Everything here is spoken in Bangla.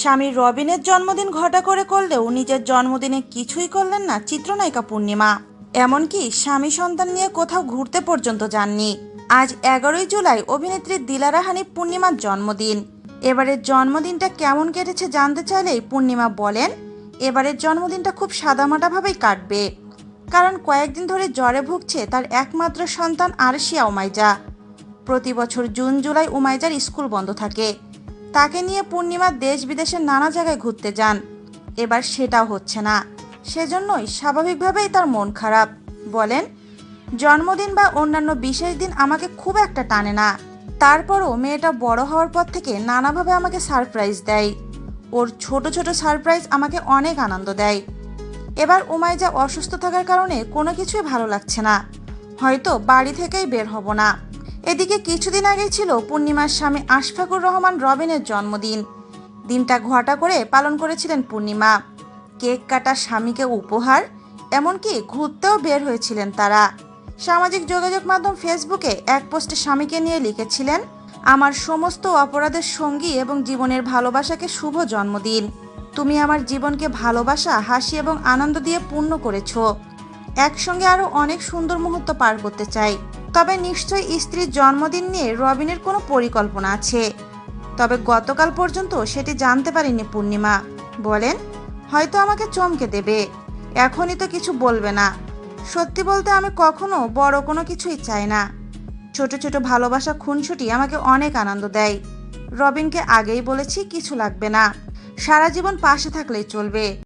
স্বামী রবিনের জন্মদিন ঘটা করে করলেও নিজের জন্মদিনে কিছুই করলেন না চিত্রনায়িকা পূর্ণিমা। এমনকি স্বামী সন্তান নিয়ে কোথাও ঘুরতে পর্যন্ত যাননি। আজ এগারোই জুলাই অভিনেত্রী দিলারা হানি পূর্ণিমার জন্মদিন। এবারের জন্মদিনটা কেমন কেটেছে জানতে চাইলেই পূর্ণিমা বলেন, এবারের জন্মদিনটা খুব সাদামাটাভাবেই কাটবে। কারণ কয়েকদিন ধরে জ্বরে ভুগছে তার একমাত্র সন্তান আরশিয়া ওমাইজা প্রতি বছর জুন, জুলাই উমাইজার স্কুল বন্ধ থাকে। তাকে নিয়ে পূর্ণিমা দেশ বিদেশের নানা জায়গায় ঘুরতে যান। এবার সেটাও হচ্ছে না। সেজন্যই স্বাভাবিকভাবেই তার মন খারাপ। বলেন, জন্মদিন বা অন্যান্য বিশেষ দিন আমাকে খুব একটা টানে না। তারপরও মেয়েটা বড় হওয়ার পর থেকে নানাভাবে আমাকে সারপ্রাইজ দেয়। ওর ছোট ছোট সারপ্রাইজ আমাকে অনেক আনন্দ দেয়। এবার উমাইজা অসুস্থ থাকার কারণে কোনো কিছুই ভালো লাগছে না। হয়তো বাড়ি থেকেই বের হব না। এদিকে কিছুদিন আগে ছিল পূর্ণিমার স্বামী আশফাকুর রহমান রবিনের জন্মদিন। দিনটা ঘটা করে পালন করেছিলেন পূর্ণিমা। কেক কাটা স্বামীকে উপহার, এমনকি ঘুরতেও বের হয়েছিলেন তারা। সামাজিক যোগাযোগ মাধ্যম ফেসবুকে এক পোস্টে স্বামীকে নিয়ে লিখেছিলেন, আমার সমস্ত অপরাধের সঙ্গী এবং জীবনের ভালোবাসাকে শুভ জন্মদিন। তুমি আমার জীবনকে ভালোবাসা, হাসি এবং আনন্দ দিয়ে পূর্ণ করেছ। একসঙ্গে আরও অনেক সুন্দর মুহূর্ত পার করতে চাই। তবে নিশ্চয়ই স্ত্রীর জন্মদিন নিয়ে রবিনের কোনো পরিকল্পনা আছে। তবে গতকাল পর্যন্ত সেটি জানতে পারিনি পূর্ণিমা। বলেন, হয়তো আমাকে চমকে দেবে। এখনই তো কিছু বলবে না। সত্যি বলতে আমি কখনো বড় কোনো কিছুই চাই না। ছোট ছোট ভালোবাসা খুনছুটি আমাকে অনেক আনন্দ দেয়। রবিনকে আগেই বলেছি কিছু লাগবে না। সারা জীবন পাশে থাকলেই চলবে।